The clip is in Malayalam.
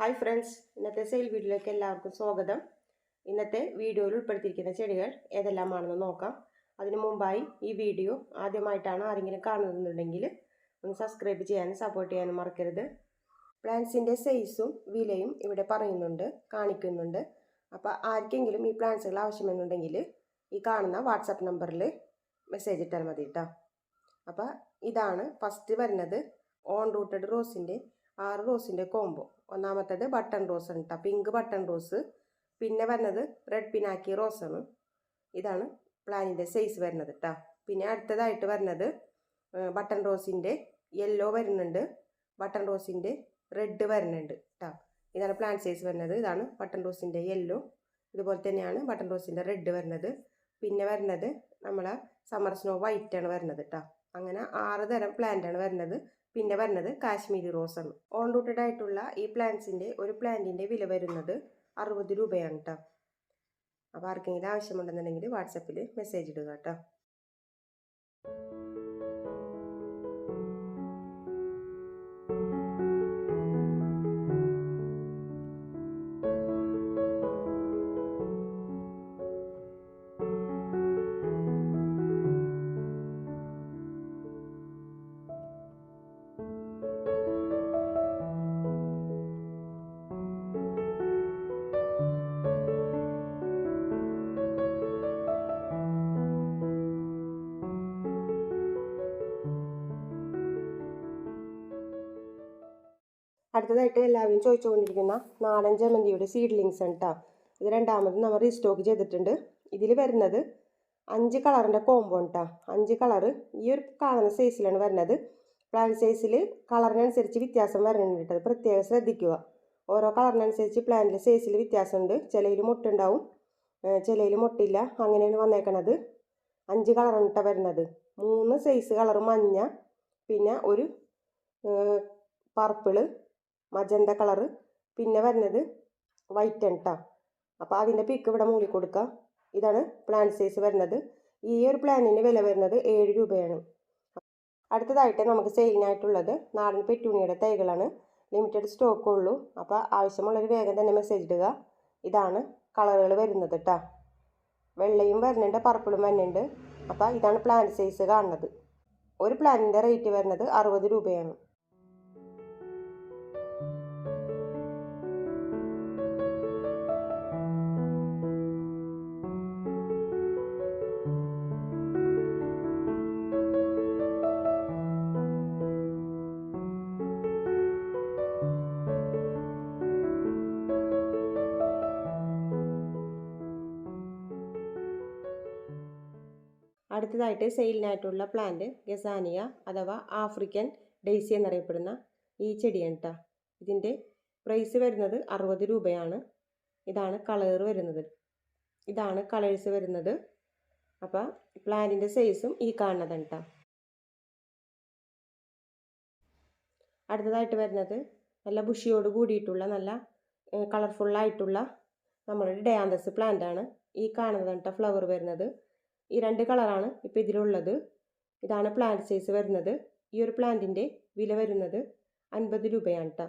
ഹായ് ഫ്രണ്ട്സ് ഇന്നത്തെ സെയിൽ വീഡിയോയിലേക്ക് എല്ലാവർക്കും സ്വാഗതം. ഇന്നത്തെ വീഡിയോയിൽ ഉൾപ്പെടുത്തിയിരിക്കുന്ന ചെടികൾ ഏതെല്ലാമാണെന്ന് നോക്കാം. അതിനു മുമ്പായി ഈ വീഡിയോ ആദ്യമായിട്ടാണ് ആരെങ്കിലും കാണുന്നുണ്ടെങ്കിൽ ഒന്ന് സബ്സ്ക്രൈബ് ചെയ്യാനും സപ്പോർട്ട് ചെയ്യാനും മറക്കരുത്. പ്ലാന്റ്സിന്റെ സൈസും വിലയും ഇവിടെ പറയുന്നുണ്ട് കാണിക്കുന്നുണ്ട്. അപ്പോൾ ആർക്കെങ്കിലും ഈ പ്ലാന്റ്സുകൾ ആവശ്യമെന്നുണ്ടെങ്കിൽ ഈ കാണുന്ന വാട്സപ്പ് നമ്പറിൽ മെസ്സേജ് ഇട്ടാൽ മതി കേട്ടോ. അപ്പോൾ ഇതാണ് ഫസ്റ്റ് വരുന്നത് ഓൺ റൂട്ടഡ് റോസിന്റെ ആറ് റോസിന്റെ കോംബോ. ഒന്നാമത്തേത് ബട്ടൺ റോസ് ആണ് കേട്ടോ. Pink button rose. പിന്നെ വരുന്നത് റെഡ് പിനാക്കി റോസാണ്. ഇതാണ് പ്ലാനിന്റെ സൈസ് വരുന്നത് കേട്ടോ. പിന്നെ അടുത്തതായിട്ട് വരുന്നത് ബട്ടൺ റോസിന്റെ യെല്ലോ വരുന്നുണ്ട്. ബട്ടൺ റോസിന്റെ റെഡ് വരുന്നുണ്ട് കേട്ടോ. ഇതാണ് പ്ലാൻ സൈസ് വരുന്നത്. ഇതാണ് ബട്ടൺ റോസിന്റെ യെല്ലോ. ഇതുപോലെ തന്നെയാണ് ബട്ടൺ റോസിന്റെ റെഡ് വരുന്നത്. പിന്നെ വരുന്നത് നമ്മളെ സമ്മർ സ്നോ വൈറ്റ് ആണ് വരുന്നത് കേട്ടോ. അങ്ങനെ ആറ് തരം പ്ലാന്റ് ആണ് വരുന്നത്. പിന്നെ വരുന്നത് കാശ്മീരി റോസാണ് ഓൺ റൂട്ടഡ് ആയിട്ടുള്ള ഈ പ്ലാന്റ്സിന്റെ ഒരു പ്ലാന്റിന്റെ വില വരുന്നത് അറുപത് രൂപയാണ് കേട്ടോ അപ്പോൾ ആർക്കെങ്കിലും ആവശ്യമുണ്ടെന്നുണ്ടെങ്കിൽ വാട്സപ്പിൽ മെസ്സേജ് ഇടുക കേട്ടോ അടുത്തതായിട്ട് എല്ലാവരും ചോദിച്ചുകൊണ്ടിരിക്കുന്ന നാടൻ ജമന്തിയുടെ സീഡ്ലിങ്സ് ആണ് കേട്ടോ ഇത് രണ്ടാമത് നമ്മൾ റീസ്റ്റോക്ക് ചെയ്തിട്ടുണ്ട്. ഇതിൽ വരുന്നത് അഞ്ച് കളറിന്റെ കോംബോ കേട്ടോ അഞ്ച് കളറ് ഈ ഒരു കാണുന്ന സൈസിലാണ് വരുന്നത്. പ്ലാന്റ് സൈസിൽ കളറിനനുസരിച്ച് വ്യത്യാസം വരുന്നുണ്ട് കേട്ടോ പ്രത്യേകം ശ്രദ്ധിക്കുക. ഓരോ കളറിനനുസരിച്ച് പ്ലാന്റിന്റെ സൈസിൽ വ്യത്യാസമുണ്ട്. ചിലയിൽ മുട്ടുണ്ടാവും. ചിലയിൽ മുട്ടില്ല. അങ്ങനെയാണ് വന്നേക്കണത്. അഞ്ച് കളറാണ് കേട്ടോ വരുന്നത്. മൂന്ന് സൈസ് കളർ മഞ്ഞ പിന്നെ ഒരു പർപ്പിൾ മജന്ത കളർ പിന്നെ വരുന്നത് വൈറ്റ് ആണ് കേട്ടോ അപ്പോൾ അതിന്റെ പിക്ക് ഇവിടെ മൂടി കൊടുക്കുക ഇതാണ് പ്ലാൻ സൈസ് വരുന്നത്. ഈ ഒരു പ്ലാനിന്റെ വില വരുന്നത് ഏഴ് രൂപയാണ്. അടുത്തതായിട്ട് നമുക്ക് സെയിലിനായിട്ടുള്ളത് നാടൻ പെറ്റൂണിയുടെ തൈകളാണ്. ലിമിറ്റഡ് സ്റ്റോക്കേ ഉള്ളൂ. അപ്പോൾ ആവശ്യമുള്ളൊരു വേഗം തന്നെ മെസ്സേജ് ഇടുക. ഇതാണ് കളറുകൾ വരുന്നത് കേട്ടോ വെള്ളയും വരുന്നുണ്ട് പർപ്പിളും വരുന്നുണ്ട്. അപ്പോൾ ഇതാണ് പ്ലാൻ സൈസ് കാണുന്നത്. ഒരു പ്ലാനിന്റെ റേറ്റ് വരുന്നത് അറുപത് രൂപയാണ്. അടുത്തതായിട്ട് സെയിലിനായിട്ടുള്ള പ്ലാന്റ് ഗസാനിയ അഥവാ ആഫ്രിക്കൻ ഡെയ്സി എന്നറിയപ്പെടുന്ന ഈ ചെടിയാണ് കേട്ടോ ഇതിന്റെ പ്രൈസ് വരുന്നത് അറുപത് രൂപയാണ്. ഇതാണ് കളർ വരുന്നത്. ഇതാണ് കളേഴ്സ് വരുന്നത്. അപ്പോൾ പ്ലാന്റിന്റെ സൈസും ഈ കാണുന്നതാണ് കേട്ടോ അടുത്തതായിട്ട് വരുന്നത് നല്ല ബുഷിയോട് കൂടിയിട്ടുള്ള നല്ല കളർഫുള്ളായിട്ടുള്ള നമ്മളുടെ ഡയാന്തസ് പ്ലാന്റ് ആണ്. ഈ കാണുന്നതാണ് കേട്ടോ ഫ്ലവർ വരുന്നത്. ഈ രണ്ട് കളറാണ് ഇപ്പോൾ ഇതിലുള്ളത്. ഇതാണ് പ്ലാന്റ് സൈസ് വരുന്നത്. ഈ ഒരു പ്ലാന്റിന്റെ വില വരുന്നത് അൻപത് രൂപയാണ് കേട്ടോ